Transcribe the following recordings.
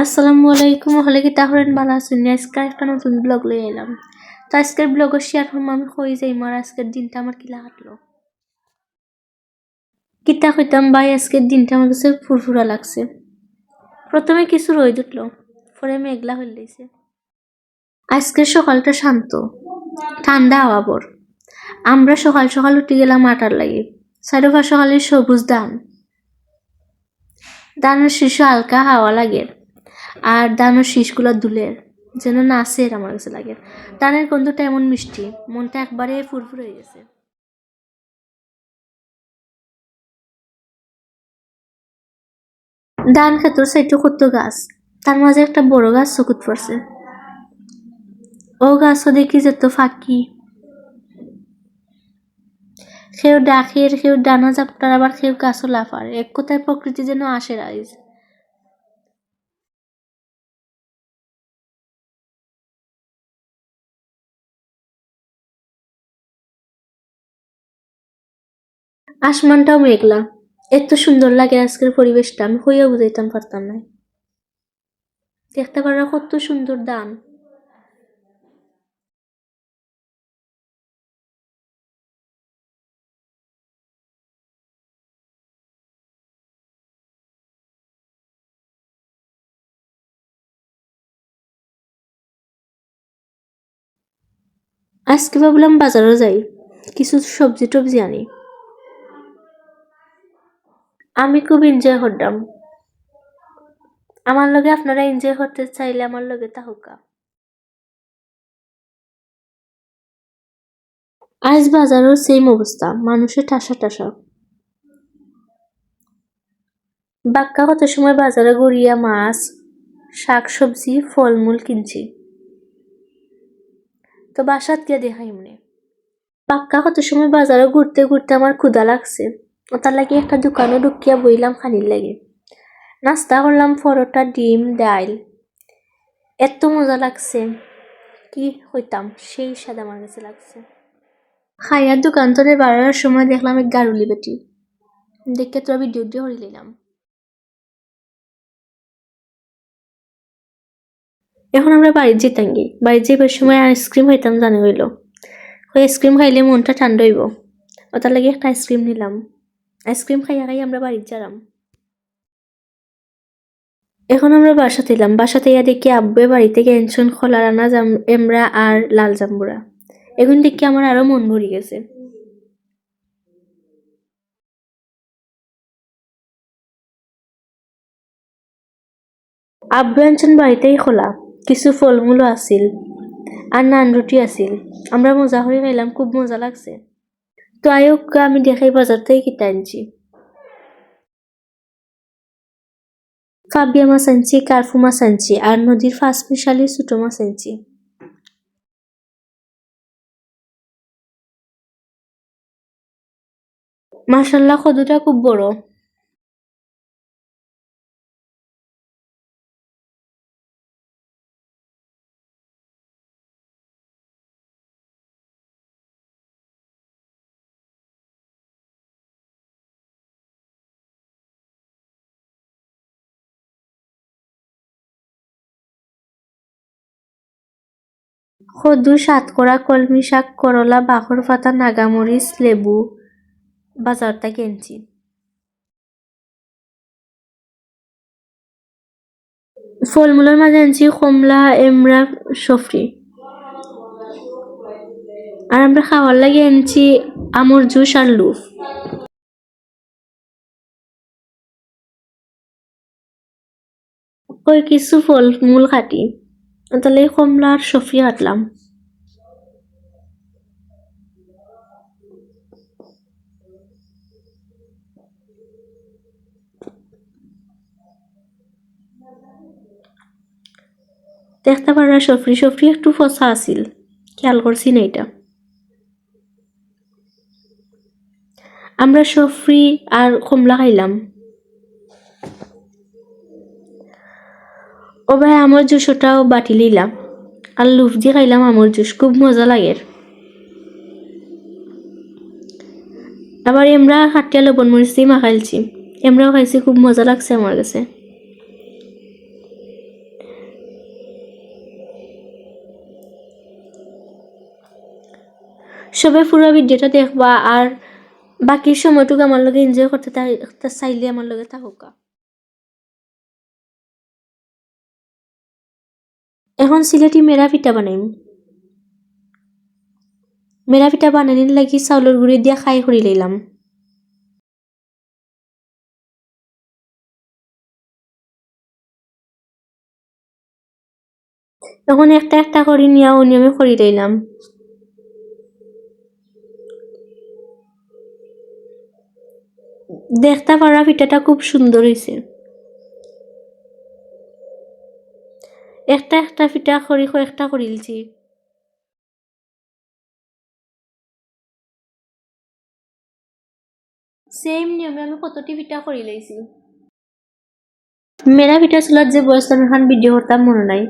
আসসালামু আলাইকুম, হলে কি তাহলে ভালো আছেন? আজকে একটা নতুন ব্লগ লয়ে এলাম। তো আজকের ব্লগও শেয়ার করব আমি কই যাই মার আজকের দিনটা আমার কিলা হাঁটলো কিতা কইতাম, ভাই, আজকের দিনটা আমার কাছে ফুরফুরা লাগছে। প্রথমে কিছু রোদ উঠল, পরে মেঘলা হয়ে দিয়েছে আজকের সকালটা শান্ত, ঠান্ডা হাওয়া বর। আমরা সকাল সকাল উঠে গেলাম আটার লাগে, চারিপাশ সকালে সবুজ ধান। ধানের শীর্ষ হালকা হাওয়া লাগে। আর ধানের শীষগুলো দুলের। যেন নাচের আমার কাছে লাগে। ধানের গন্ধটা এমন মিষ্টি, মনটা একবারে ফুরফুর হয়ে গেছে। ধান খেতর সাইডে কত গাছ? তার মাঝে একটা বড় গাছ চকুত পড়ছে। ও গাছও দেখি যেত ফাঁকি। কেউ ডাকের, কেউ ডানা চাপটার আবার কেউ গাছও লাফার। এক কথায় প্রকৃতি যেন আসে রাইজ। আসমানটাও মেঘলা। এত সুন্দর লাগে আজকের পরিবেশটা, আমি হইয়া বুঝাইতাম পারতাম না। দেখতে পারা কত সুন্দর দান। আজকে ভাবলাম বাজারও যাই, কিছু সবজি টবজি আনি। আমি খুব এনজয় করলাম আমার লগে আপনারা এনজয় করতে চাইলে আমার লগে তাহুকা আজ বাজারও সেম অবস্থা, মানুষের ঠাসা ঠাসা। বাক্কা কত সময় বাজারে গড়িয়া মাছ, শাক, সবজি, ফলমূল কিনছি। তো বাসাত গিয়ে দেখাই মনে। পাক্কা কত সময় বাজারে ঘুরতে ঘুরতে আমার ক্ষুধা লাগছে। ওটার লাগে একটা দোকানে ঢুকিয়া বইলাম খানির লাগে। নাস্তা করলাম, পরোটা, ডিম, ডাইল। এত মজা লাগছে। কি হইতাম, সেই স্বাদ আমার কাছে লাগছে। খাইয়ার দোকান থেকে বাড়ার সময় দেখলাম এক গারুলি বেটি। দেখে তোরা ভিডিও দিয়ে হরি নিলাম এখন আমরা বাড়ির যেতাম গি বাড়ির যাইবার সময় আইসক্রিম খাইতাম জানি হইল। ওই আইসক্রিম খাইলে মনটা ঠান্ডা হইব। ওটার লাগে একটা আইসক্রিম নিলাম। আইসক্রিম খাইয়া খাই আমরা বাড়ির যারাম এখন আমরা বাসাতে এলাম। বাসাতে ইয়া দেখি আব্বে বাড়িতে গেনছন খোলা রানা, জাম এমরা আর লাল জাম্বুরা। এখন দেখি আমার আরও মন ভরি গেছে। আব্বু আনছেন বাড়িতেই খোলা। কিছু ফলমূলও আছিল। আর নান রুটি আছিল। আমরা মজা করে খাইলাম, খুব মজা লাগছে। তো আমি দেখাই বাজার থেকে কিনে আনছি ফাবিয়া মাছ আনছি কার্ফু মাছ আনছি আর নদীর ফাঁস মিশালি ছোটো মাছ আনছি মাসাল্লাহ কদুটা খুব বড় কদু সাতকরা কলমি শাক, করলা বাখর পাতা নাগামরিচ লেবু বাজার থেকে এনেছি ফলমূলের মাঝে আনছি কমলা এমরা সফরি আর আমরা খাওয়ার লাগে আনছি আমর জুস আর লুফ ওই কিছু ফল মূল খাটি। তাহলে কমলা আর সফরি কাটলাম দেখতে পারা সফরি সফরি একটু ফসা আছিল। খেয়াল করছি না এটা। আমরা সফরি আর কমলা খাইলাম। ও ভাই জুস ওটাও বাটি লইলাম। আর লুফ দিয়ে খাইলাম আমার জুস, খুব মজা লাগে। আবার এমরা হাটিয়া লবণ মরিচি মাখাইলছি এমরাও খাইছি, খুব মজা লাগছে আমার কাছে। সবাই পুরো ভিডিওটা দেখবা, আর বাকি সময়টুকু আমার লগে এনজয় করতে চাইলে আমার লগে থাকুকা। এখন সিলেটি মেরা পিঠা বানাইম। মেরা পিঠা বানানির লাগি চাউলের গুঁড়ি দিয়া খাই কৰি লইলাম। এখন একটা একটা করে নিয়ে অনিয়মে করি লইলাম। দেখতে পারা পিঠাটা খুব সুন্দর হয়েছে একটা একটা পিঠা করি কয়েকটা করিলছি সেম নিয়মে আমি কতটি পিঠা করি লাইছি মেরা পিঠা চুলার যে বয়স খান ভিডিও করতাম মনে নাই।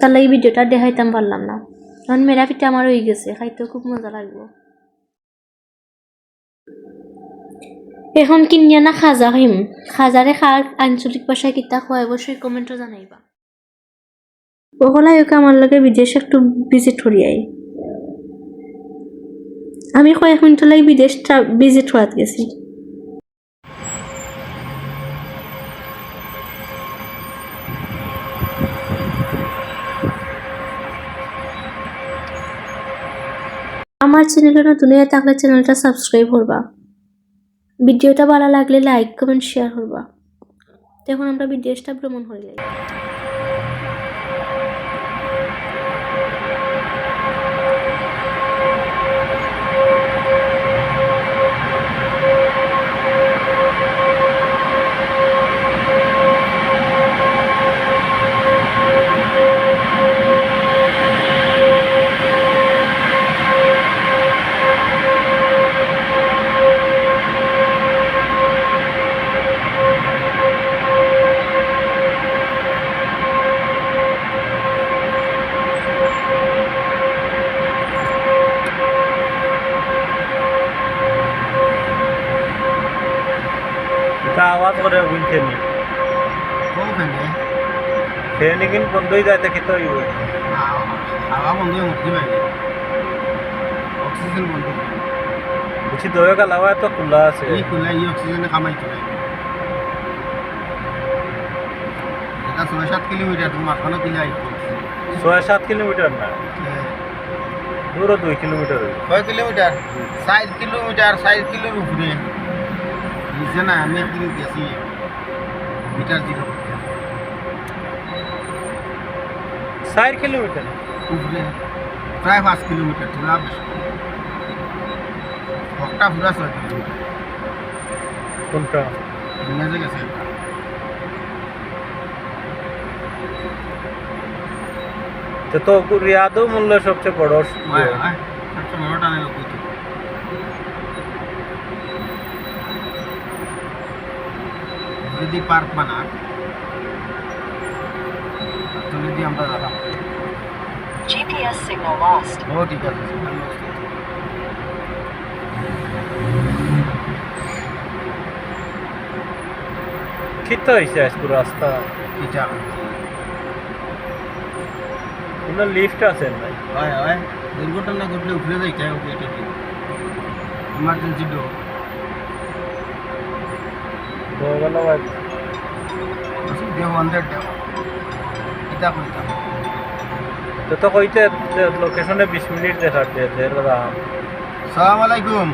তার লাগি ভিডিওটা দেখাইতাম পারলাম না। এখন মেরা পিঠা আমার হয়ে গেছে খাইতেও খুব মজা লাগবে। এখন কিনিয়া না খাজা খাইম খাজারে খার আঞ্চলিক ভাষায় কিতা খোয়া অবশ্যই কমেন্টও জানাইবা। ওগুলাই ওকে আমার লগে বিদেশ একটু ভিজিট করি আই। আমি কয়েক মিনিট লাগে বিদেশ ভিজিট করাতে গেছি। আমার চ্যানেলে নতুন হয়ে থাকলে চ্যানেলটা সাবস্ক্রাইব করবা। ভিডিওটা ভালো লাগলে লাইক কমেন্ট শেয়ার করবা। তখন আমরা বিদেশটা ভ্রমণ করে যাই এটা আওয়াজ করে উইনতে নি কোনখানে ফেনি কিন বন্ধই যাইতে খেতে হইব হাওয়া বন্ধ হয়ে মুক্তি পাইনি অক্সিজেন বন্ধ বুঝি দয়ে গেল হাওয়া তো খোলা আছে। এই খুলে এই অক্সিজেনে কামাই চলে এটা ছয় সাত কিলোমিটার তোমার মাঝখানে কিলে ছয় সাত কিলোমিটার না? দূর দুই কিলোমিটার ছয় কিলোমিটার চার কিলোমিটার চার কিলোর উপরে নিচে না আমি গেছি। মিটার জিরো চার কিলোমিটার উপরে প্রায় পাঁচ কিলোমিটার তোলা বেশি একটা পুরা ছয় কিলোমিটার কোনটা মেজে গেছে তো তো রিয়াদও মূল্য সবচেয়ে বড় হয় হয় একটা বড় টানে কইতো যদি পার্ক বানাক তো যদি আমরা দাঁড়াম GPS signal lost. ও ঠিক আছে খিতে হয়েছে আজ পুরো রাস্তা এটা কোনো লিফট আছে নাই হয় হয় দুর্ঘটনা ঘটলে উপরে যাইতে হয় উপরে ঠিক ইমার্জেন্সি ডো দয়ে গেল ভাই দেও হান্ড্রেড দেও এটা কইতাম তো তো কইতে লোকেশনে বিশ মিনিট দেখার দিয়ে দের রাম সালাম আলাইকুম।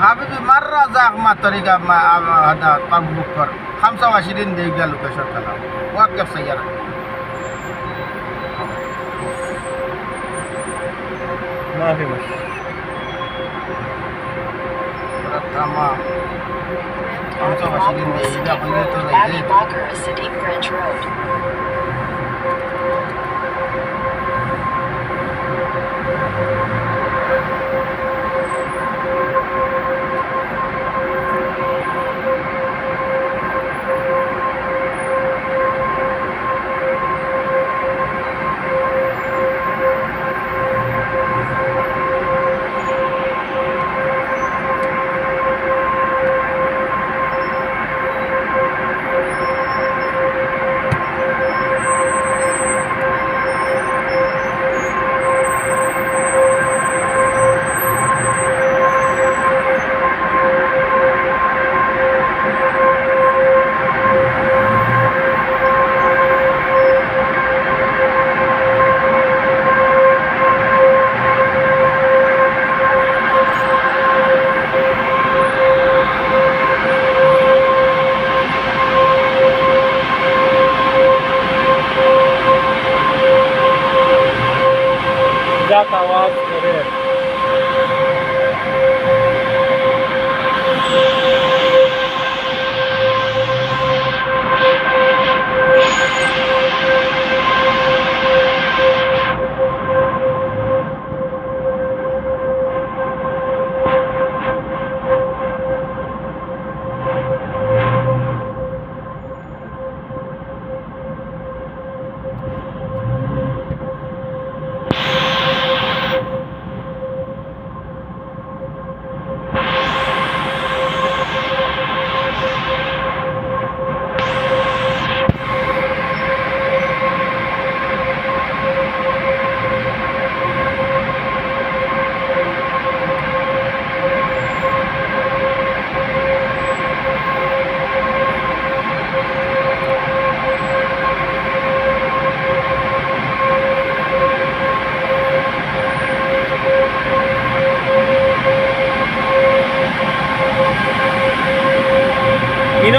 হাবিবি মাররা যাক মা তরিকা মা হাদা পাক বুক কর। খামসা ওয়াশিরিন দেই গেল লোকেশন কালা ওয়াকফ সাইয়ারা মাফি মাস Tama. Abby Walker is sitting Branch Road.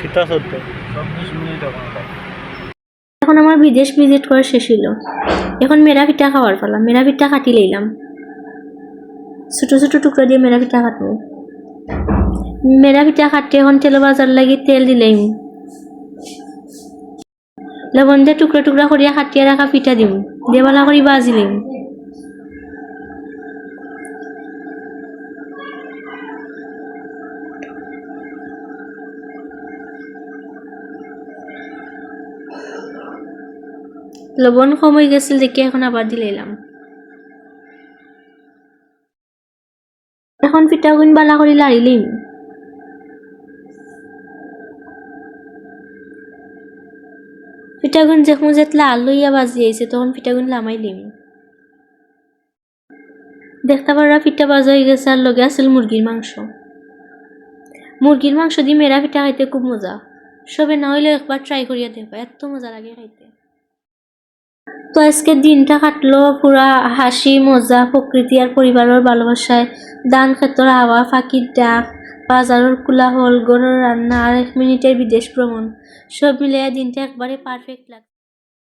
কিতা সত্য। চব্বিশ মিনিট এখন আমার বিদেশ ভিজিট করা শেষ হইল। এখন মেরা পিঠা খাওয়ার পালা। মেরা পিঠা কাটি লইলাম। ছোট ছোট টুকরা দিয়ে মেরা পিঠা কাটবো মেরা পিঠা কাটতে এখন তেল বাজার লাগি তেল দিলাম লবণ দিয়ে টুকরা টুকরা করিয়া কাটিয়া রাখা পিঠা দিম। দিয়ে ভালো করে বাজিলিম লবণ কম হয়ে গেছিল দেখে এখন আবার দিলাম এখন পিঠাগুন বালা করে লাড়িলিম পিঠাগুন যখন লাল লইয়া বাজি আইছে তখন পিঠাগুন লামাইলিম দেখতে পারা পিঠা বাজা হয়ে গেছে আর লগে আছিল মুরগির মাংস। মুরগির মাংস দিয়ে মেরা পিঠা খাইতে খুব মজা। সবে না হইলে একবার ট্রাই করিয়া দেখবা এত মজা লাগে খাইতে। তো আজকে দিনটা কাটলো পুরা হাসি, মজা, প্রকৃতি আর পরিবারের ভালোবাসায়। দান ক্ষেত্রের হাওয়া ফাঁকির ডাক বাজারের কোলাহল গরুর রান্না আর এক মিনিটের বিদেশ ভ্রমণ সব মিলিয়ে দিনটা একবারে পারফেক্ট লাগে